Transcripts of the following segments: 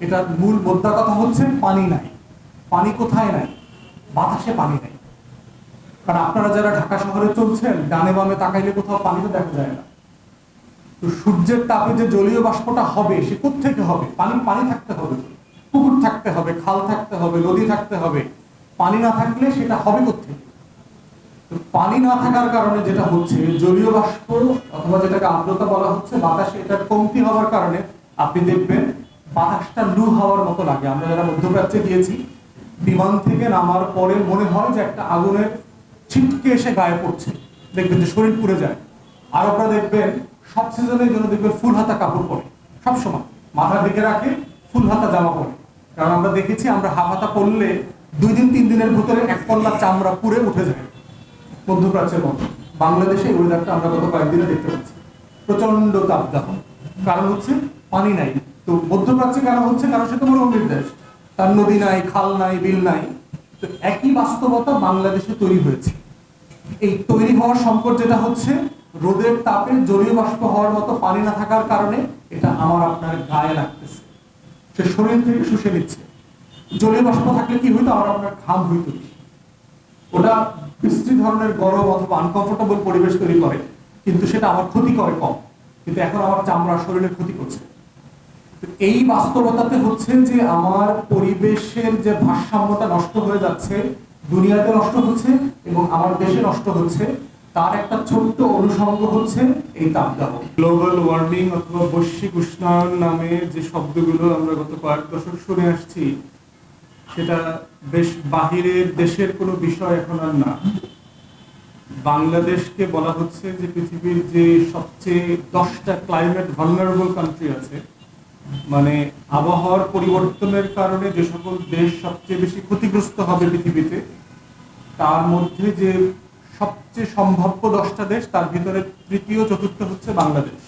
এটার মূল মোদ্দা কথা হচ্ছে পানি নাই। পানি কোথায় নাই? বাতাসে পানি নাই। কারণ আপনারা যারা ঢাকা শহরে চলছেন, ডানে বামে তাকাইলে কোথাও পানি তো দেখা যায় না। তো সূর্যের তাপে যে জলীয় বাষ্পটা হবে, সে থেকে হবে? পানি পানি থাকতে হবে। পুকুর থাকতে হবে, খাল থাকতে হবে, নদী থাকতে হবে। পানি না থাকলে সেটা হবে কোথেকে তো পানি না থাকার কারণে যেটা হচ্ছে, জলীয় বাষ্প, অথবা যেটাকে আর্দ্রতা বলা হচ্ছে, বাতাসে এটার কমতি হওয়ার কারণে আপনি দেখবেন বাতাসটা লু হাওয়ার মতো লাগে। আমরা যারা মধ্যপ্রাচ্যে গিয়েছি, বিমান থেকে নামার পরে মনে হয় যে একটা আগুনের ছিটকে এসে গায়ে পড়ছে। দেখবেন যে শরীর পুড়ে যায়। আর আপনারা দেখবেন সব সিজনের জন্য দেখবেন ফুল হাতা কাপড় পরে। সবসময় মাথার দিকে রাখে, ফুল হাতা জামা পরে। কারণ আমরা দেখেছি, আমরা হাফ হাতা পরলে দুই দিন, তিন দিনের ভিতরে এক পল্লা চামড়া পুড়ে উঠে যায় মধ্যপ্রাচ্যের মতো। বাংলাদেশে এই ওয়েদারটা আমরা গত কয়েকদিনে দেখতে পাচ্ছি। প্রচণ্ড তাপদাহ। কারণ হচ্ছে পানি নাই। তো মধ্যপ্রাচ্যে কেন হচ্ছে? কারণ সে তো মরুভূমির দেশ। তার নদী নাই, খাল নাই, বিল নাই। তো একই বাস্তবতা বাংলাদেশে তৈরি হয়েছে। এই তৈরি হওয়ার সংকট যেটা হচ্ছে, রোদের তাপে জলীয় বাষ্প হওয়ার মতো পানি না থাকার কারণে এটা আমার আপনার গায়ে লাগতেছে। সে শরীর থেকে শুষে নিচ্ছে। জলীয় বাষ্প থাকলে কি হইতো? আমার আপনার ঘাম হইতো। ওটা বিশ্রী ধরনের গরম অথবা আনকমফোর্টেবল পরিবেশ তৈরি করে। কিন্তু সেটা আমার ক্ষতি করে কম। কিন্তু এখন আমার চামড়া শরীরে ক্ষতি করছে। এই বাস্তবতাতে হচ্ছে যে আমার পরিবেশের যে ভারসাম্যটা নষ্ট হয়ে যাচ্ছে, দুনিয়াতে নষ্ট হচ্ছে এবং আমার দেশে নষ্ট হচ্ছে, তার একটা ছোট্ট অনুষঙ্গ হচ্ছে এই তাপদাহ। গ্লোবাল ওয়ার্মিং অথবা বৈশ্বিক উষ্ণায়ন নামে যে শব্দগুলো আমরা গত কয়েক দশক শুনে আসছি, সেটা বেশ বাহিরের দেশের কোনো বিষয় এখন আর না। বাংলাদেশকে বলা হচ্ছে যে পৃথিবীর যে সবচেয়ে দশটা ক্লাইমেট ভালনারেবল কান্ট্রি আছে মানে আবহাওয়ার পরিবর্তনের কারণে যে সকল দেশ সবচেয়ে বেশি ক্ষতিগ্রস্ত হবে পৃথিবীতে, তার মধ্যে যে সবচেয়ে সম্ভাব্য দশটা দেশ, তার ভিতরে তৃতীয়, চতুর্থ হচ্ছে বাংলাদেশ।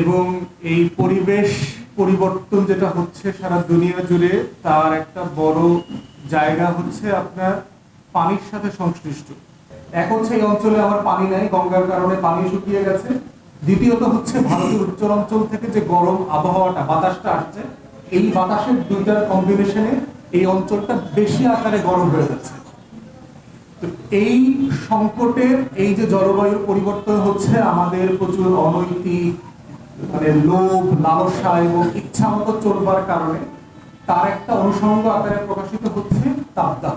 এবং এই পরিবেশ পরিবর্তন যেটা হচ্ছে সারা দুনিয়া জুড়ে, তার একটা বড় জায়গা হচ্ছে আপনার পানির সাথে সংশ্লিষ্ট। হচ্ছে এই অঞ্চলে আমার পানি নাই, গঙ্গার কারণে পানি শুকিয়ে গেছে। দ্বিতীয়ত হচ্ছে ভারতের উত্তর অঞ্চল থেকে যে গরম আবহাওয়াটা, বাতাসটা আসছে, এই বাতাসের দুইটার কম্বিনেশনে এই অঞ্চলটা বেশি আকারে গরম হয়ে যাচ্ছে। এই সংকটের, এই যে জলবায়ুর পরিবর্তন হচ্ছে, আমাদের প্রচুর অনৈতিক মানে লোভ, লালসা এবং ইচ্ছা মতো চলবার কারণে, তার একটা অনুষঙ্গ আকারে প্রকাশিত হচ্ছে তাপদাহ।